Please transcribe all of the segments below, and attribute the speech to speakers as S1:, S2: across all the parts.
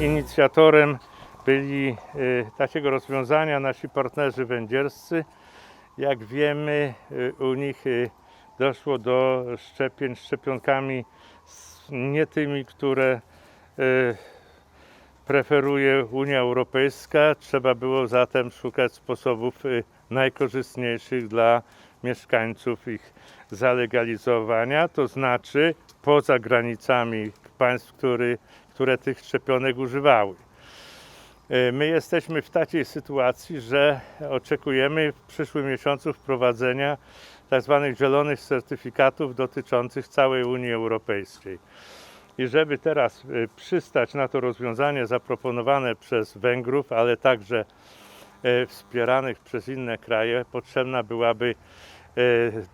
S1: Inicjatorem byli y, takiego rozwiązania nasi partnerzy węgierscy. Jak wiemy, y, u nich y, doszło do szczepień szczepionkami nie tymi, które preferuje Unia Europejska. Trzeba było zatem szukać sposobów najkorzystniejszych dla mieszkańców ich zalegalizowania, to znaczy poza granicami państw, który, które tych szczepionek używały. Y, My jesteśmy w takiej sytuacji, że oczekujemy w przyszłym miesiącu wprowadzenia tzw. zielonych certyfikatów dotyczących całej Unii Europejskiej. I żeby teraz y, przystać na to rozwiązanie zaproponowane przez Węgrów, ale także e, wspieranych przez inne kraje, potrzebna byłaby e,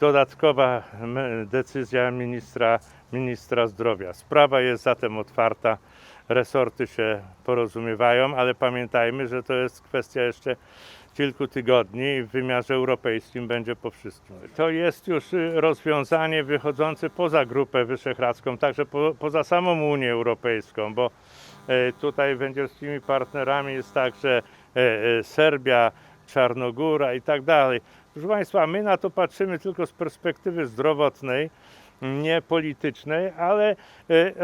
S1: dodatkowa m, decyzja ministra, ministra zdrowia. Sprawa jest zatem otwarta, resorty się porozumiewają, ale pamiętajmy, że to jest kwestia jeszcze kilku tygodni i w wymiarze europejskim będzie po wszystkim. To jest już y, rozwiązanie wychodzące poza Grupę Wyszehradzką, także po, poza samą Unię Europejską, bo e, tutaj węgierskimi partnerami jest także e, e, Serbia, Czarnogóra i tak dalej. Proszę Państwa, my na to patrzymy tylko z perspektywy zdrowotnej, nie politycznej, ale e,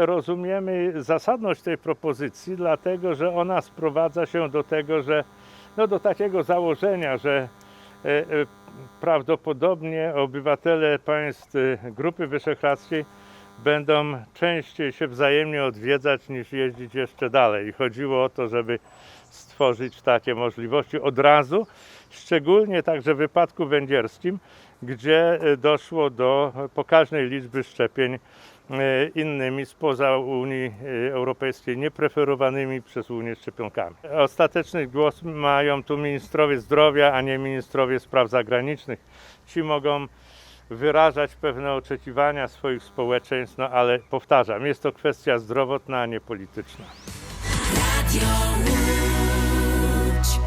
S1: rozumiemy zasadność tej propozycji, dlatego że ona sprowadza się do tego, że no do takiego założenia, że e, e, prawdopodobnie obywatele państw Grupy Wyszehradzkiej będą częściej się wzajemnie odwiedzać niż jeździć jeszcze dalej. Chodziło o to, żeby stworzyć takie możliwości od razu, szczególnie także w wypadku węgierskim, gdzie e, doszło do pokaźnej liczby szczepień e, innymi spoza Unii e, Europejskiej, niepreferowanymi przez Unię szczepionkami. Ostateczny głos mają tu ministrowie zdrowia, a nie ministrowie spraw zagranicznych. Ci mogą wyrażać pewne oczekiwania swoich społeczeństw, no ale powtarzam, jest to kwestia zdrowotna, a nie polityczna.
S2: Radio Łódź.